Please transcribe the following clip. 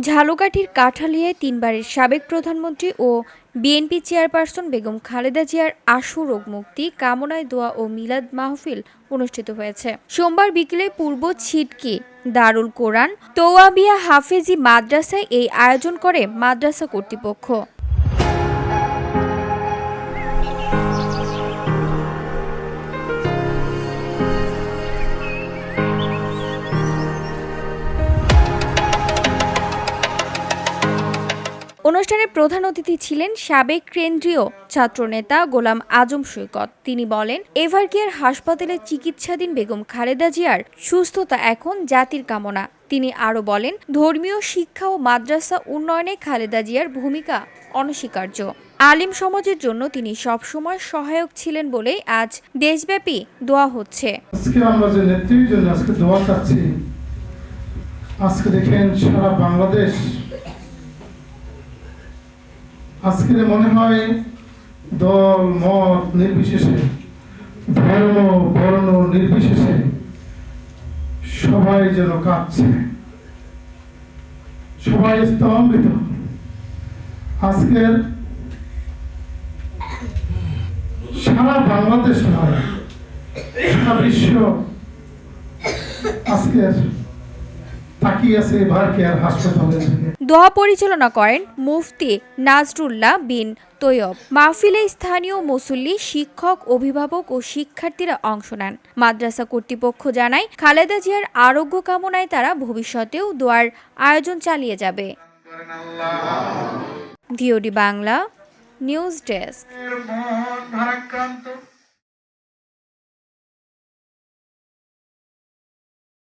ঝালকাঠির কাঠালিয়ায় তিনবারের সাবেক প্রধানমন্ত্রী ও বিএনপি চেয়ারপারসন বেগম খালেদা জিয়ার আশু রোগ মুক্তি কামনায় দোয়া ও মিলাদ মাহফিল অনুষ্ঠিত হয়েছে। সোমবার বিকেলে পূর্ব ছিটকি দারুল কোরআন তোয়াবিয়া হাফেজি মাদ্রাসায় এই আয়োজন করে মাদ্রাসা কর্তৃপক্ষ। অনুষ্ঠানে প্রধান অতিথি ছিলেন সাবেক কেন্দ্রীয় ছাত্রনেতা গোলাম আজম সৈকত। তিনি বলেন, এভারকেয়ার হাসপাতালে চিকিৎসাধীন বেগম খালেদা জিয়ার সুস্থতা এখন জাতির কামনা। তিনি আরও বলেন, ধর্মীয় শিক্ষা ও মাদ্রাসা উন্নয়নে খালেদা জিয়ার ভূমিকা অনস্বীকার্য। আলিম সমাজের জন্য তিনি সবসময় সহায়ক ছিলেন বলেই আজ দেশব্যাপী দোয়া হচ্ছে। আজকে আমরা যে নেত্রীর জন্য আজকে দোয়া চাচ্ছি, আজকে দেখেন সারা বাংলাদেশ আজকে মনে হয় দল মত নির্বিশেষে, ধর্ম, বর্ণ নির্বিশেষে সবাই যেন কাঁদছে সবাই স্তম্ভিত। আজকের সারা বাংলাদেশ নয়, সারা বিশ্ব আজকের দোয়া পরিচালনা করেন মুফতি নাজরুল্লাহ বিন তৈয়ব। মাহফিলে স্থানীয় মুসল্লি শিক্ষক অভিভাবক ও শিক্ষার্থীরা অংশ নেন। মাদ্রাসা কর্তৃপক্ষ জানায় খালেদা জিয়ার আরোগ্য কামনায় তারা ভবিষ্যতেও দোয়ার আয়োজন চালিয়ে যাবে। VOD Bangla news desk.